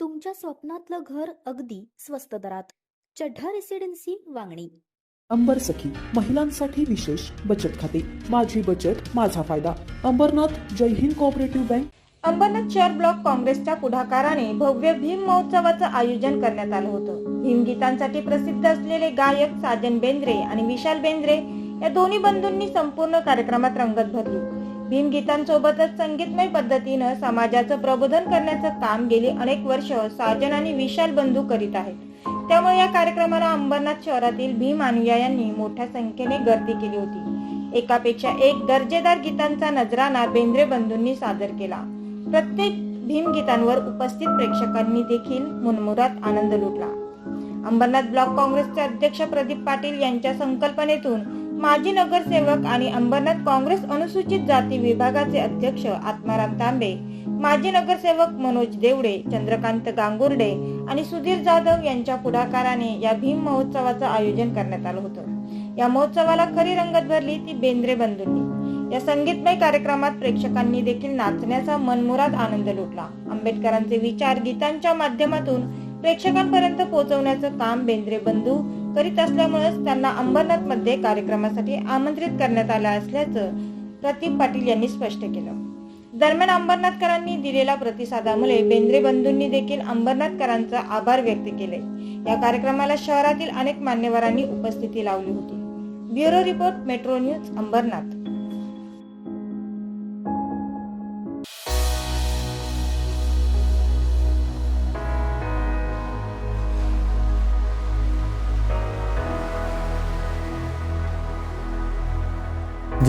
तुमच्या स्वप्नातलं घर अगदी स्वस्त दरात. चढ्ढा रेसिडेन्सी वांगणी. अंबर सखी महिलांसाठी विशेष बचत खाते. माझी बचत माझा फायदा. अंबरनाथ जय हिंद कोऑपरेटिव्ह बँक अंबरनाथ शहर ब्लॉक काँग्रेसच्या पुढाकाराने भव्य भीम महोत्सवाचं आयोजन करण्यात आलं होतं. भीमगीतांसाठी प्रसिद्ध असलेले गायक साजन बेंद्रे आणि विशाल बेंद्रे या दोन्ही बंधूंनी संपूर्ण कार्यक्रमात रंगत भरली. भीमगीतांसोबतच संगीतमय पद्धतीनं समाजाचं प्रबोधन करण्याचं काम गेली अनेक वर्ष साजन आणि विशाल बंधू करीत आहेत. त्यामुळे या कार्यक्रमाला अंबरनाथ शहरातील भीम अनुयायांनी मोठ्या संख्येने गर्दी केली होती. एकापेक्षा एक दर्जेदार गीतांचा नजराना बेंद्रे बंधूंनी सादर केला. प्रत्येक भीमगीतांवर उपस्थित प्रेक्षकांनी देखील मुनमुरात आनंद लुटला. अंबरनाथ ब्लॉक काँग्रेसचे अध्यक्ष प्रदीप पाटील यांच्या संकल्पनेतून माजी नगरसेवक आणि अंबरनाथ काँग्रेस अनुसूचित जाती विभागाचे अध्यक्ष आत्माराम तांबे माजी नगरसेवक मनोज देवडे चंद्रकांत गांगुर्डे आणि सुधीर जाधव यांच्या पुढाकाराने या भीम महोत्सवाचं आयोजन करण्यात आलं होतं. या महोत्सवाला खरी रंगत भरली ती बेंद्रे बंधूंनी. या संगीतमय कार्यक्रमात प्रेक्षकांनी देखील नाचण्याचा मनमुराद आनंद लुटला. आंबेडकरांचे विचार गीतांच्या माध्यमातून प्रेक्षकांपर्यंत पोहोचवण्याचं काम बेंद्रे बंधू करीत असल्यामुळेच त्यांना अंबरनाथमध्ये कार्यक्रमासाठी आमंत्रित करण्यात आलं असल्याचं प्रतीक पाटील यांनी स्पष्ट केलं. दरम्यान अंबरनाथकरांनी दिलेल्या प्रतिसादामुळे बेंद्रे बंधूंनी देखील अंबरनाथकरांचा आभार व्यक्त केले. या कार्यक्रमाला शहरातील अनेक मान्यवरांनी उपस्थिती लावली होती. Bureau report metro news Ambernath.